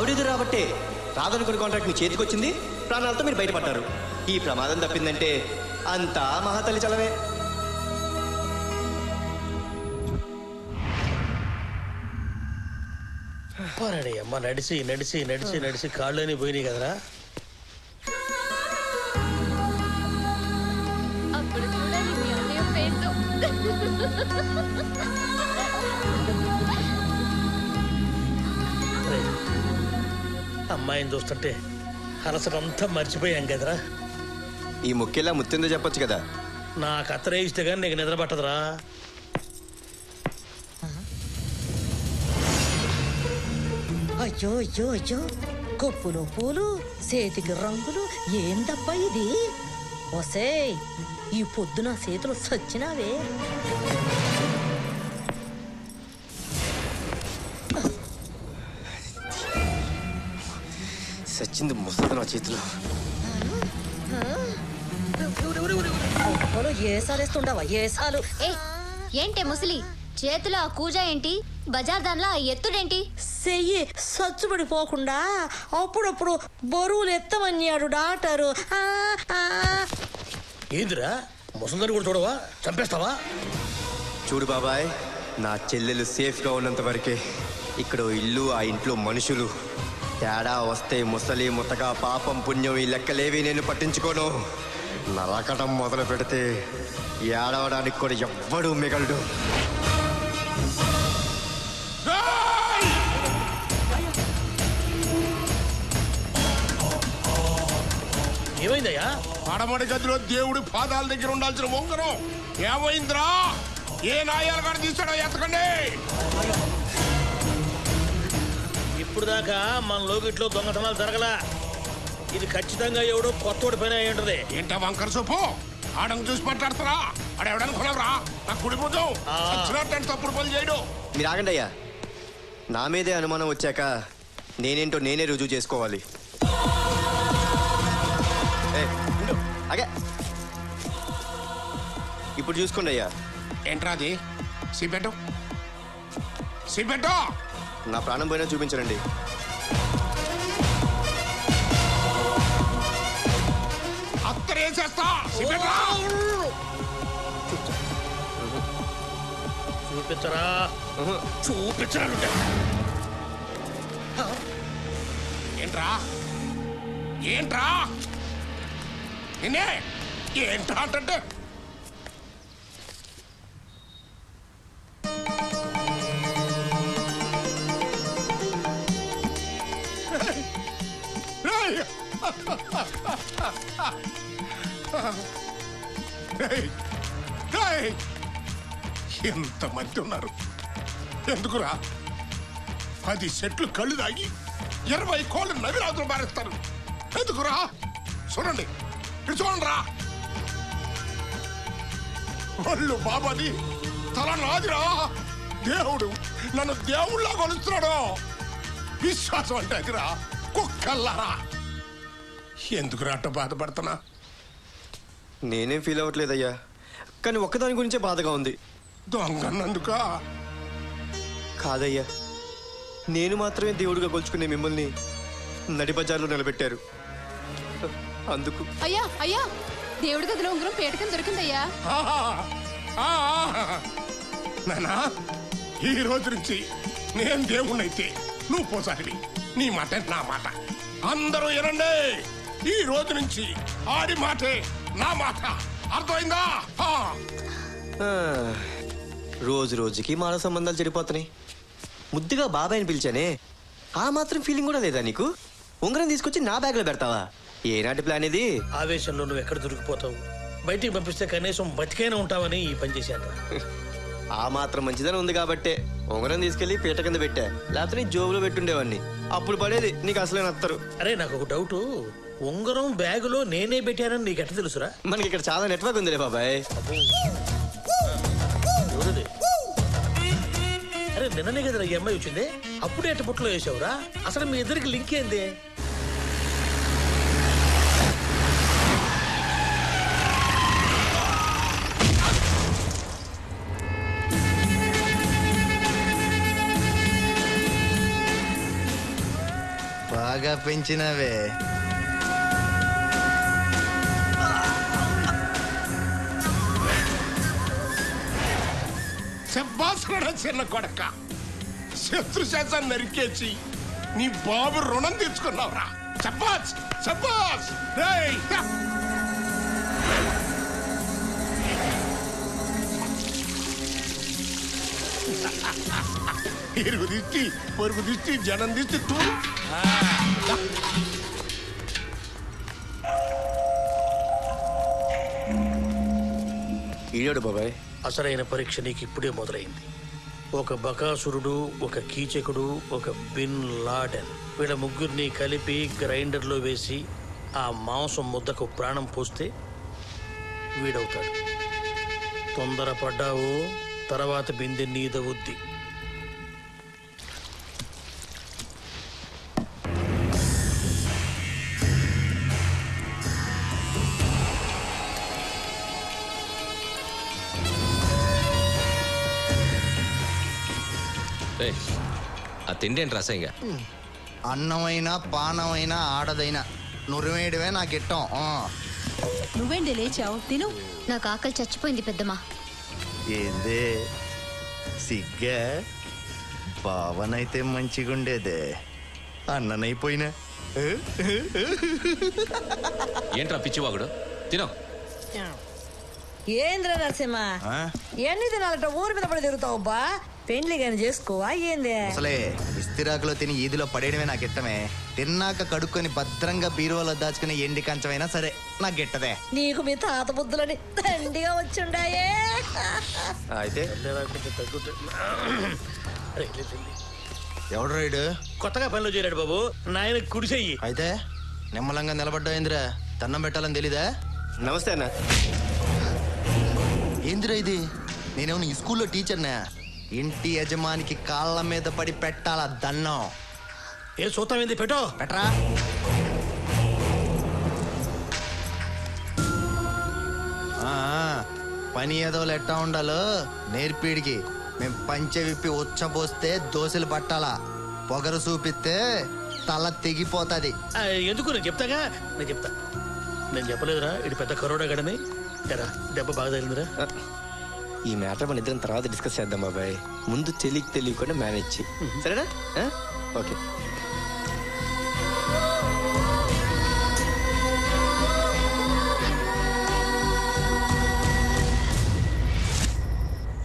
ఆవిడెదురు రాబట్టే రాదనుకున్న కాంట్రాక్ట్ మీ చేతికి వచ్చింది? ప్రాణాలతో మీరు బయటపడ్డారు. ఈ ప్రమాదం తప్పిందంటే అంతా మహాతల్లి చలవే పోరాడి అమ్మ నడిచి నడిచి నడిచి నడిచి కాళ్ళని పోయినాయి కదరా. అప్పుడు అమ్మాయిని చూస్తుంటే అలసటంతా మర్చిపోయాం కదరా. ఈ ముఖ్యలా ముత్తిందో చెప్పొచ్చు కదా. నా కత్తరే ఇస్తే కానీ నీకు నిద్ర పట్టదురా అయ్యో అయ్యో అయ్యో. కొప్పులు పూలు చేతికి రంగులు ఏందబ్బా ఇది? ఒసే ఈ పొద్దున చేతులు సచ్చినావే. సచ్చింది ముసలి నా చేతిలో. ఏసాలేస్తుండవా ఏసాలు ఏంటే ముసలి? చేతిలో ఆ కూజ ఏంటి? బజార్ దానిలో ఆ ఎత్తుడేంటి? చెయ్యి సచ్చుబడిపోకుండా అప్పుడప్పుడు బరువులు ఎత్తమన్నాడు డాక్టరు. ఆ, ఆ. ఏందిరా? ముసలిదాన్ని కూడా చూడవా? చంపేస్తావా? చూడు బాబాయ్ నా చెల్లెలు సేఫ్గా ఉన్నంత వరకే ఇక్కడ ఇల్లు ఆ ఇంట్లో మనుషులు. తేడా వస్తే ముసలి ముతక పాపం పుణ్యం ఈ లెక్కలేవి నేను పట్టించుకోను. నరకటం మొదలు పెడితే ఏడవడానికి కూడా ఎవ్వడూ మిగలడు. ఏమైందయ్యా? పడమడి గదిలో దేవుడి పాదాల దగ్గర ఉండాల్సిన ఉంగరం ఏమైందిరా? ఏ నాయాలు కాడ తీసాడో ఎత్తకండి ఇప్పుడు దాకా మన లోకిట్లో దొంగతనాలు జరగలా. ఇది ఖచ్చితంగా ఎవడో కొత్తోడి పని అయి ఉంటది. ఏంటా వంకర సొప్పు ఆడను చూసి మాట్లాడతారా ఆడెవడనుకున్నావురా నా కుడిపోతాం తప్పుడు చేయడు. మీరు ఆగండి అయ్యా. నా మీదే అనుమానం వచ్చాక నేనేంటో నేనే రుజువు చేసుకోవాలి. ఆగే. ఇప్పుడు చూసుకోండి అయ్యా. ఏంట్రా అది? సిపెట్టు సిపెట్టు నా ప్రాణం పోయినా చూపించరండి సిపెట్రా చూపించరా? చూపించరా ఏంట్రా? ఏంట్రా? నిన్నే? ఏంట్రా అంటే ఎంతమంది ఉన్నారు? ఎందుకురా? పది సెట్లు కళ్ళు తాగి ఇరవై కోళ్ళు నవిరాజులు మారేస్తారు. ఎందుకురా? చూడండి ఇటు చూడండి రా ఒళ్ళు బాబాది తల నాదిరా. దేవుడు నన్ను దేవుళ్ళ కొలుస్తున్నాడు. విశ్వాసం అంటే అదిరా కుక్కల్లారా. ఎందుకురా అట్ట బాధపడుతున్నా? నేనేం ఫీల్ అవ్వట్లేదయ్యా. కానీ ఒక్కదాని గురించే బాధగా ఉంది. దొంగన్నందుక? కాదయ్యా. నేను మాత్రమే దేవుడిగా కొలుచుకునే మిమ్మల్ని నడి బజార్లో నిలబెట్టారు. అందుకు. అయ్యా అయ్యా! దేవుడి గదిలో ఉంగరం పేటకం దొరికిందయ్యా. నానా ఈ రోజు నుంచి నేను దేవుణ్ణైతే నువ్వు పోసారివి నీ మాట నా మాట. అందరూ వినండి! ఈ రోజు నుంచి ఆడి మాటే నా మాట. అర్థమైందా? రోజు రోజుకి మానవ సంబంధాలు చెడిపోతున్నాయి. ముద్దుగా బాబాయ్ని పిలిచానే ఆ మాత్రం ఫీలింగ్ కూడా లేదా నీకు? ఉంగరం తీసుకొచ్చి నా బ్యాగ్లో పెడతావా? ఏనాటి ప్లాన్ ఇది? ఆవేశంలో నువ్వు ఎక్కడ దొరికిపోతావు? బయటికి పంపిస్తే కనీసం బతికైనా ఉంటావని ఈ పని చేశాను. ఆ మాత్రం మంచిదని ఉంది కాబట్టే ఉంగరం తీసుకెళ్ళి పీట కింద పెట్టా. లేకపోతే నీ జోబులో పెట్టుండేవాడిని. అప్పుడు పడేది నీకు అసలే నత్తరు. అరే నాకు ఒక డౌట్ ఉంగరం బ్యాగులో నేనే పెట్టానని నీకు ఎట్ట తెలుసురా? మనకి ఇక్కడ చాలా నెట్వర్క్ ఉందిలే బాబాయ్. ఎవరిది? అరే నిన్ననే కదరా ఈ అమ్మాయి వచ్చింది. అప్పుడే ఎట్ట పుట్టలో వేసావురా. అసలు మీ ఇద్దరికి లింక్ ఏంది? బాగా పెంచినవే. చెప్పాల్సిన చిన్న కొడక. శత్రు శాతం నరికేసి నీ బాబు రుణం తెచ్చుకున్నావురా చెప్పాస్ రేయ్! ఇరుగు దిష్టి పొరుగు దిష్టి జనం దిష్టి తూ. ఈడాడు బాబాయ్. అసలైన పరీక్ష నీకు ఇప్పుడే మొదలైంది. ఒక బకాసురుడు ఒక కీచకుడు ఒక బిన్ లాడెన్. వీళ్ళ ముగ్గురిని కలిపి గ్రైండర్లో వేసి ఆ మాంసం ముద్దకు ప్రాణం పోస్తే వీడవుతాడు. తొందరపడ్డావు తర్వాత బిందె నీదవుద్ది ఆ తిండి ఏంటి రసంగా? అన్నమైనా పానమైనా ఆడదైనా. నురివేయడమే నాకు ఇట్టం ఆ. నువ్వేంటి లేచావు? తిను. నాకు ఆకలి చచ్చిపోయింది పెద్దమ్మా. ఏందే? సిగ్గా? బావనైతే మంచిగుండేదే. అన్ననైపోయినా. ఏ? ఏంట్రా పిచ్చివాగుడు? తినో. ఏంద్ర నరసింహ? ఆ? ఎన్ని దినాలట ఊరి మీద పడి తిరుగుతావు బా పెండ్లి కానీ చేసుకోవా ఏంది అసలే ఇస్తిరాకులో తిని ఈదిలో పడేయడమే నాకు ఇట్టమే తిన్నాక కడుక్కొని భద్రంగా బీరువాలో దాచుకుని ఎండి కంచమైనా సరే నాకు గిట్టదే. నీకు మీ తాత బుద్ధులని దండిగా వచ్చుండాయే. అయితే. ఎవడు రైడు కొత్తగా పనిలో చేరాడు బాబు. నాయన కుడిసెయ్యి అయితే? నిమ్మలంగా నిలబడ్డా ఏందిరా దండం పెట్టాలని తెలీదా? నమస్తే అన్న. ఏందిరా ఇది? నేనేమన్నా ఈ స్కూల్లో టీచర్నా? ఇంటి యజమానికి కాళ్ళ మీద పడి పెట్టాలా దన్నం ఏ చూస్తాం ఏంది? పెట్టో. పెట్టరా? ఆ, పని ఏదో ఎట్టా ఉండాలో నేర్పిడికి. మేం పంచె విప్పి ఉచ్చపోస్తే దోశలు పట్టాలా. పొగరు చూపిస్తే తల తెగిపోతుంది. ఎందుకు? నేను చెప్తాగా? నేను చెప్తా. నేను చెప్పలేదురా ఇది పెద్ద కరోడా గడని ఎరా దెబ్బ బాగా తగిలిందిరా. ఈ మ్యాటర్ మన ఇద్దరం తర్వాత డిస్కస్ చేద్దాం బాబాయ్. ముందు తెలియక తెలియకుండా మేనేజ్ చేయి. సరేనా? ఆ? ఓకే.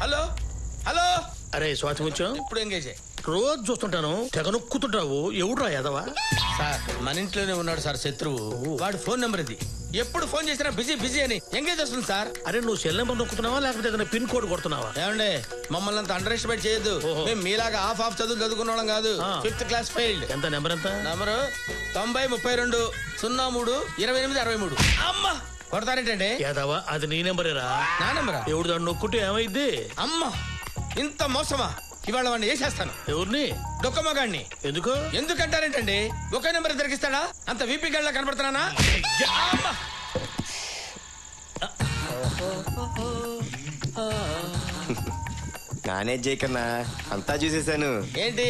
హలో? హలో? అరే స్వాతి ముత్యం ఇప్పుడు ఎంగేజ్ రోజు చూస్తుంటాను తెగ నొక్కుతుంటావు ఎవడురా యాదవా? సార్ మన ఇంట్లోనే ఉన్నాడు సార్ శత్రువు. వాడు ఫోన్ నెంబర్ ఇది. ఎప్పుడు ఫోన్ చేసినా బిజీ బిజీ అని ఎంగేజ్ వస్తుంది సార్. అరే నువ్వు సెల్ నెంబర్ నొక్కుతున్నావా లేకపోతే ఏదైనా పిన్ కోడ్ కొడుతున్నావా? ఏమండే మమ్మల్ని అంత అండర్ ఎస్టిమేట్ చేయొద్దు. ఓహో. మేము మీలాగా హాఫ్ హాఫ్ చదువు చదువుకున్న వాళ్ళం కాదు. ఆ. ఫిఫ్త్ క్లాస్ ఫెయిల్డ్ ఎంత నెంబర్ ఎంత? నంబరు తొంభై ముప్పై రెండు సున్నా మూడు ఇరవై ఎనిమిది అరవై మూడు. అమ్మా! కొడతారేంటండి? యాదవా అది నీ నెంబరేరా? నా నెంబరా? ఎవడు దాన్ని నొక్కుంటే ఏమైద్ది? అమ్మా! ఇంత మోసమా? ఇవాళ వాడిని వేసేస్తాను. ఎవరిని? డొక్కమ్మగాడిని ఎందుకు? ఎందుకంటారేంటండి? ఒకే నెంబర్ దొరికిస్తాడా? అంత వీపీ గడ్లా కనబడుతున్నానా! మేనేజ్ చేయకన్నా అంతా చూసేసాను ఏంటి?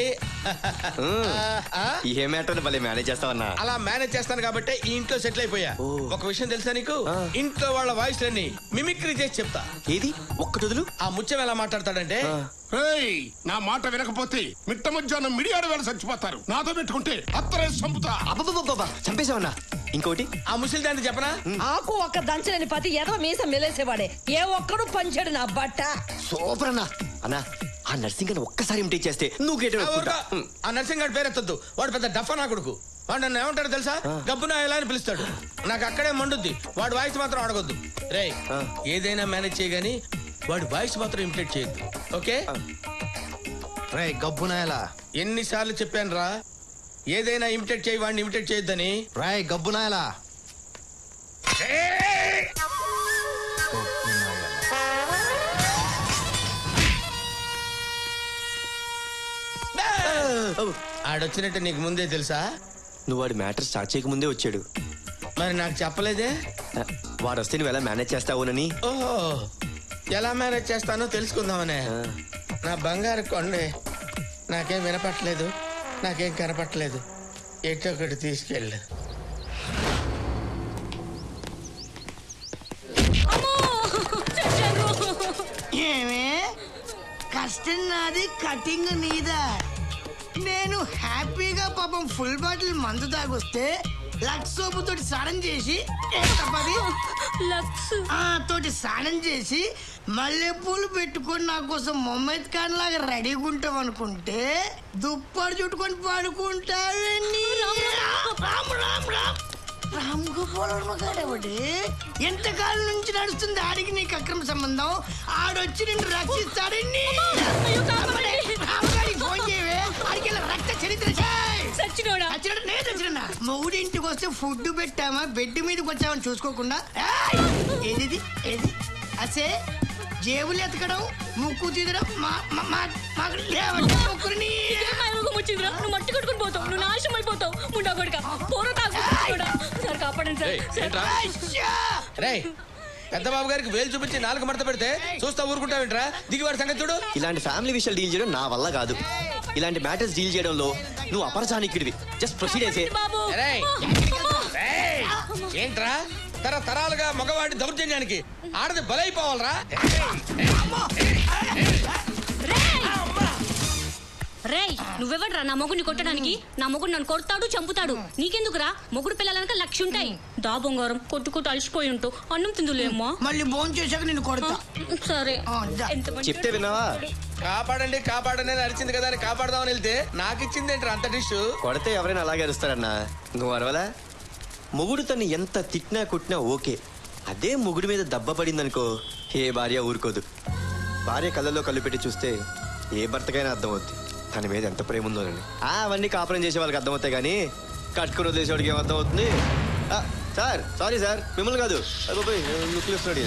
ఏ మ్యాటర్ భలే మేనేజ్ చేస్తావన్నా. అలా మేనేజ్ చేస్తాను కాబట్టి ఈ ఇంట్లో సెటిల్ అయిపోయా. ఒక విషయం తెలుసా నీకు. ఇంట్లో వాళ్ళ వాయిస్ లన్నీ మిమిక్రీ చేసి చెప్తా. ఏది? ఒక్కటి వదులు. ఆ ముత్యం ఎలా మాట్లాడతాడంటే నా మాట వినకపోతే మిట్ట మధ్యాహ్నం మిడియాడు వేళ చచ్చిపోతారు. నాతో పెట్టుకుంటే అత్తరే సంపుతా. అబ్బబ్బబ్బబ్బా చంపేశావన్నా. ఇంకోటి? ఆ ముసలి దాన్ని చెప్పనా? ఆకు ఒక్క దంచలేని పతి ఏదో మీసం మెలేసేవాడే. ఏ ఒక్కడు పంచాడు నా బట్ట. సూపర్ అన్నా. అన్నా ఆ నర్సింగ్ అని ఒక్కసారి ఇమిటేట్ చేస్తే నువ్వు గేట్ ఆ నర్సింగ్ గారి పేరెత్తద్దు వాడు పెద్ద డఫా నా కొడుకు. వాడు నన్ను ఏమంటాడు తెలుసా? గబ్బున ఎలా అని పిలుస్తాడు. నాకు అక్కడే మండుద్ది. వాడు వాయిస్ మాత్రం అడగొద్దు. రేయ్ ఆ. ఏదైనా మేనేజ్ చేయగాని వాడి వాయిస్ మాత్రం ఇమిటేట్ చేయొద్దు. ఓకే? రే గబ్బునాయలా ఎన్నిసార్లు చెప్పాను రా. ఏదైనా ఇమిటేట్ చేయి వాడిని ఇమిటేట్ చేయొద్దని. రాయ్ గబ్బునాయలా ఆడొచ్చినట్టు నీకు ముందే తెలుసా? నువ్వు వాడి మ్యాటర్ స్టార్ట్ చేయకముందే వచ్చాడు. మరి నాకు చెప్పలేదే? వాడు వస్తే నువ్వు ఎలా మేనేజ్ చేస్తావునని? ఓహో! ఎలా మేనేజ్ చేస్తానో తెలుసుకుందామనే. నా బంగారు కొండే నాకేం వినపట్లేదు నాకేం కనపట్లేదు. ఎటు ఒకటి తీసుకెళ్ళు. ఏమే? కష్టం నాది కటింగ్ నీదా నేను హ్యాపీగా పాపం ఫుల్ బాటిల్ మందు తాగొస్తే లక్స్ సోపు తోటి స్నానం చేసి ఏ తప్పది? ఆ తోటి స్నానం చేసి మల్లెపూలు పెట్టుకొని నా కోసం మొహమ్మద్ ఖాన్ లాగా రెడీగా ఉంటాం అనుకుంటే దుప్పటి చుట్టుకొని పడుకుంటావని ఎంతకాలం నుంచి నడుస్తుంది ఆడికి నీకు అక్రమ సంబంధం? ఆడొచ్చి నిన్ను రక్షిస్తాడని ఫోన్ చేయవే. ఆడికి రక్త చరిత్ర చేయి. సచ్చినోడా? ఇంటికి వస్తే ఫుడ్ పెట్టామా? బెడ్ మీదకి వచ్చామని చూసుకోకుండా? ఏయ్! ఏదిది? ఏది? అసే జేబులు ఎతకడం ముక్కు తీదడం మా మా- మా మాకు లేవంటే ముక్కుని వచ్చిందిరా నువ్వు మట్టి కొట్టుకుని పోతావు. నువ్వు నాశనం అయిపోతావు. ముండా కొడుక. పూర తాగుడా సార్ కాపాడండి సార్. ఏయ్, ఏంట్రా? అయ్యా! రేయ్ పెద్ద బాబు గారికి వేలు చూపించి నాలుగు మడత పెడితే చూస్తా ఊరుకుంటావేంట్రా? దిగివాడి సంగతి చూడు. ఇలాంటి ఫ్యామిలీ విషయాలు డీల్ చేయడం నా వల్ల కాదు. ఇలాంటి మ్యాటర్స్ డీల్ చేయడంలో నువ్వు అపరచానికిడివి. జస్ట్ ప్రొసీడ్ అయితే ఏంట్రా? తరతరాలుగా మగవాడి దౌర్జన్యానికి ఆడది బలైపోవాలరా? నువ్వెవడ్రా నా మొగుడిని కొట్టడానికి? నా మొగుడు నన్ను కొడతాడు చంపుతాడు. నీకెందుకురా? మొగుడు పిల్లలనక లక్ష ఉంటాయి. దా బొంగారం కొట్టుకుంటూ అలసిపోయి ఉంటావు అన్నం తిందులేమ్మా. మళ్ళీ భోజనం చేశాక నిన్ను కొడతా. సరే. ఎంత మంచి- చెప్తే విన్నావా? కాపాడండి కాపాడండి అని అరిచింది కదా అని కాపాడదామని వెళ్తే నాకు ఇచ్చింది ఏంట్రా అంత డిష్? కొడితే ఎవరైనా అలాగే అరుస్తారన్నా? నువ్వు అరవలా? మొగుడు తను ఎంత తిట్టినా కొట్టినా ఓకే. అదే మొగుడు మీద దెబ్బ పడిందనుకో ఏ భార్య ఊరుకోదు. భార్య కళ్ళల్లో కళ్ళు పెట్టి చూస్తే ఏ భర్తకైనా అర్థమవుద్ది. తన మీద ఎంత ప్రేమ ఉందోనండి ఆ, అవన్నీ కాపురం చేసే వాళ్ళకి అర్థమవుతాయి కానీ కట్టుకుని వదిలేసేవాడికి ఏమర్థం అర్థమవుతుంది ఆ, సార్ సారీ సార్ మిమ్మల్ని కాదు. అయ్య బాబోయ్, ఇస్తున్నాడు